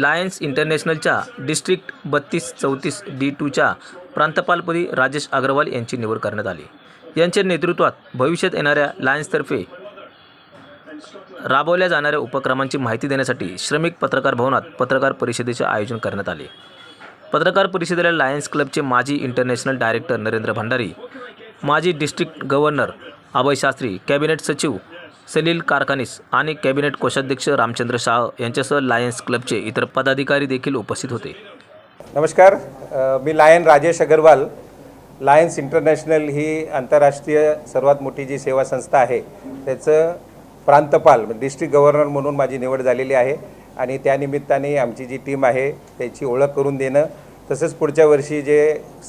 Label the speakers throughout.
Speaker 1: Lions इंटरनॅशनलच्या district बत्तीस चौतीस D टूच्या प्रांतपालपदी राजेश अग्रवाल यांची निवड करण्यात आली. यांच्या नेतृत्वात भविष्यात येणाऱ्या लायन्सतर्फे राबवल्या जाणाऱ्या उपक्रमांची माहिती देण्यासाठी श्रमिक पत्रकार भवनात पत्रकार परिषदेचे आयोजन करण्यात आले. पत्रकार परिषदेला लायन्स क्लबचे माजी इंटरनॅशनल डायरेक्टर नरेंद्र भंडारी माजी district governor Abhay Shastri cabinet सचिव सलील कारखानीस आणि कॅबिनेट कोषाध्यक्ष रामचंद्र शाह यांच्यासह लायन्स क्लबचे इतर पदाधिकारी देखील उपस्थित होते.
Speaker 2: नमस्कार. मी lion Rajesh Agarwal. Lions International ही आंतरराष्ट्रीय सर्वात मोठी जी सेवा संस्था आहे त्याचं प्रांतपाल म्हणजे डिस्ट्रिक्ट गव्हर्नर म्हणून माझी निवड झालेली आहे आणि त्यानिमित्ताने आमची जी टीम आहे त्याची ओळख करून देणं तसंच पुढच्या वर्षी जे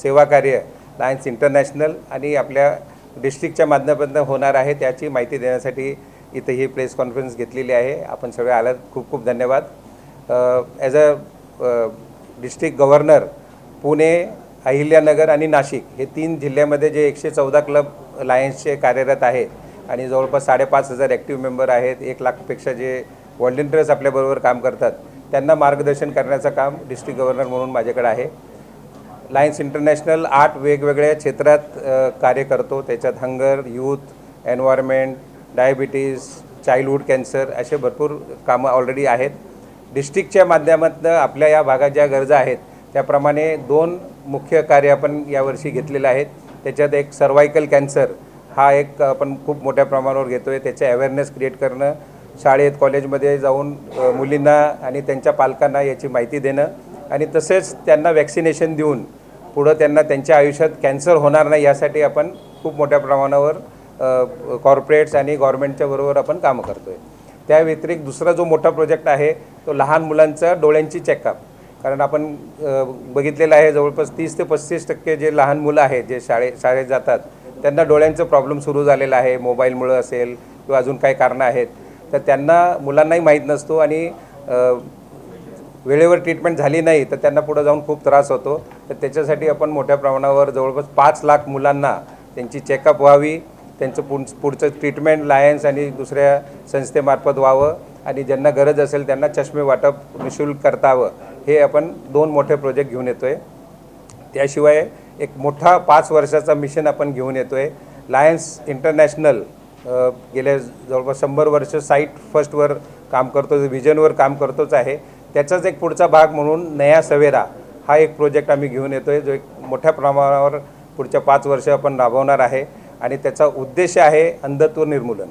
Speaker 2: सेवा कार्य लायन्स इंटरनॅशनल आणि आपल्या डिस्ट्रिक्टच्या माध्यमातून होणार आहे त्याची माहिती देण्यासाठी इथं ही प्रेस कॉन्फरन्स घेतलेली आहे. आपण सगळे आलात. खूप खूप धन्यवाद. As a district governor Pune Ahilyanagar आणि नाशिक हे तीन जिल्ह्यामध्ये जे एकशे चौदा क्लब लायन्सचे कार्यरत आहेत आणि जवळपास साडेपाच हजार ॲक्टिव्ह मेंबर आहेत एक लाखपेक्षा जे व्हॉलेंटियर्स आपल्याबरोबर काम करतात त्यांना मार्गदर्शन करण्याचं काम डिस्ट्रिक्ट गव्हर्नर म्हणून माझ्याकडे आहे. लायन्स इंटरनॅशनल आठ वेगवेगळ्या क्षेत्रात कार्य करतो. त्याच्यात hunger youth environment diabetes childhood cancer असे भरपूर कामं ऑलरेडी आहेत. डिस्ट्रिक्टच्या माध्यमातून आपल्या या भागात ज्या गरजा आहेत त्याप्रमाणे दोन मुख्य कार्य आपण यावर्षी घेतलेले आहेत. त्याच्यात एक सर्वायकल कॅन्सर हा एक आपण खूप मोठ्या प्रमाणावर घेतो आहे त्याचे अवेअरनेस क्रिएट करणं शाळेत कॉलेजमध्ये जाऊन मुलींना आणि त्यांच्या पालकांना याची माहिती देणं आणि तसेच त्यांना वॅक्सिनेशन देऊन पुढं त्यांना त्यांच्या आयुष्यात कॅन्सर होणार नाही यासाठी आपण खूप मोठ्या प्रमाणावर कॉर्पोरेट्स आणि गव्हर्मेंटच्या बरोबर आपण कामं करतो आहे त्या व्यतिरिक्त दुसरा जो मोठा प्रोजेक्ट आहे तो लहान मुलांचा डोळ्यांची चेकअप कारण आपण बघितलेलं आहे जवळपास तीस ते पस्तीस टक्के जे लहान मुलं आहेत जे शाळे शाळेत जातात त्यांना डोळ्यांचं प्रॉब्लेम सुरू झालेला आहे. मोबाईलमुळं असेल किंवा अजून काही कारणं आहेत. तर त्यांना मुलांनाही माहीत नसतो आणि वेळेवर ट्रीटमेंट झाली नाही तर त्यांना पुढं जाऊन खूप त्रास होतो. तर त्याच्यासाठी आपण मोठ्या प्रमाणावर जवळपास पाच लाख मुलांना त्यांची चेकअप व्हावी त्यांचं पुढ पुढचं ट्रीटमेंट लायन्स आणि दुसऱ्या संस्थेमार्फत व्हावं आणि ज्यांना गरज असेल त्यांना चष्मे वाटप निशुल्क करतावं. हे आपण दोन मोठे प्रोजेक्ट घेऊन येतो आहे त्याशिवाय एक मोठा पाच वर्षाचा मिशन आपण घेऊन येतो आहे लायन्स इंटरनॅशनल गेल्या जवळपास शंभर वर्ष साईट फर्स्टवर काम करतो व्हिजनवर काम करतोच आहे. त्याचाच एक पुढचा भाग म्हणून नया सवेरा हा एक प्रोजेक्ट आम्ही घेऊन येतो आहे जो एक मोठ्या प्रमाणावर पुढच्या पाच वर्ष आपण राबवणार आहे. आणि त्याचा उद्देश आहे अंधत्व निर्मूलन.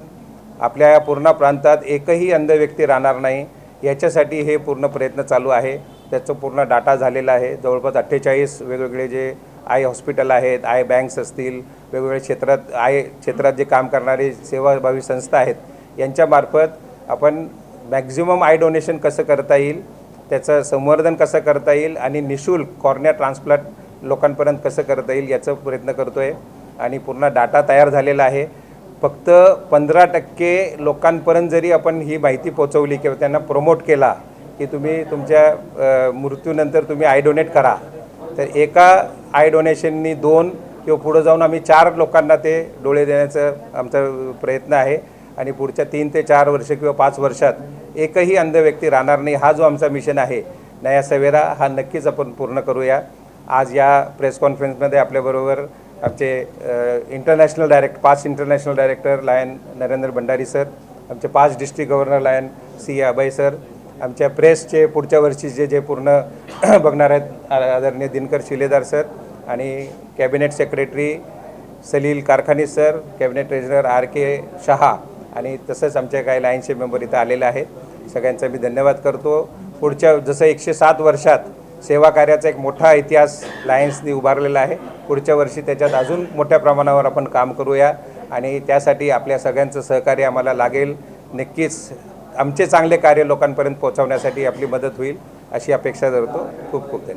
Speaker 2: आपल्या या पूर्ण प्रांतात एकही अंध व्यक्ती राहणार नाही याच्यासाठी हे पूर्ण प्रयत्न चालू आहे. त्याचं पूर्ण डाटा झालेला आहे. जवळपास अठ्ठेचाळीस वेगवेगळे जे आय हॉस्पिटल आहेत आय बँक्स असतील वेगवेगळ्या क्षेत्रात आय क्षेत्रात जे काम करणारे सेवाभावी संस्था आहेत यांच्यामार्फत आपण मॅक्झिमम आय डोनेशन कसं करता येईल त्याचं संवर्धन कसं करता येईल आणि निशुल्क कॉर्निया ट्रान्सप्लांट लोकांपर्यंत कसं करता येईल याचा प्रयत्न करतो आहे आणि पूर्ण डाटा तयार झालेला आहे. फक्त पंधरा टक्के लोकांपर्यंत जरी आपण ही माहिती पोचवली किंवा त्यांना प्रमोट केला की तुम्ही तुमच्या मृत्यूनंतर तुम्ही आय डोनेट करा. तर एका आय डोनेशननी दोन किंवा पुढं जाऊन आम्ही चार लोकांना ते डोळे देण्याचं आमचा प्रयत्न आहे. आणि पुढच्या तीन ते चार वर्ष किंवा पाच वर्षात एकही अंध व्यक्ती राहणार नाही. हा जो आमचा मिशन आहे नया सवेरा हा नक्कीच आपण पूर्ण करूया. आज या प्रेस कॉन्फरन्समध्ये आपल्याबरोबर आमचे इंटरनॅशनल डायरेक्ट पाच international director lion Narendra Bhandari sir आमचे पाच district governor lion C Abhay sir आमच्या प्रेसचे पुढच्या वर्षी जे जे पूर्ण बघणार आहेत आदरणीय दिनकर शिलेदार सर आणि cabinet secretary Salil Karkhani sir cabinet treasurer R K Shah आणि तसंच आमच्या काही लायन्सचे मेंबर इथं आलेले आहेत. सगळ्यांचा मी धन्यवाद करतो. पुढच्या जसं एकशे सात वर्षात सेवा कार्याचा एक मोठा इतिहास लायन्सनी उभारलेला आहे. पुढच्या वर्षी त्याच्यात अजून मोठ्या प्रमाणावर आपण काम करूया आणि त्यासाठी आपल्या सगळ्यांचं सहकार्य आम्हाला लागेल. नक्कीच आमचे चांगले कार्य लोकांपर्यंत पोहोचवण्यासाठी आपली मदत होईल अशी अपेक्षा धरतो खूप खूप धन्यवाद.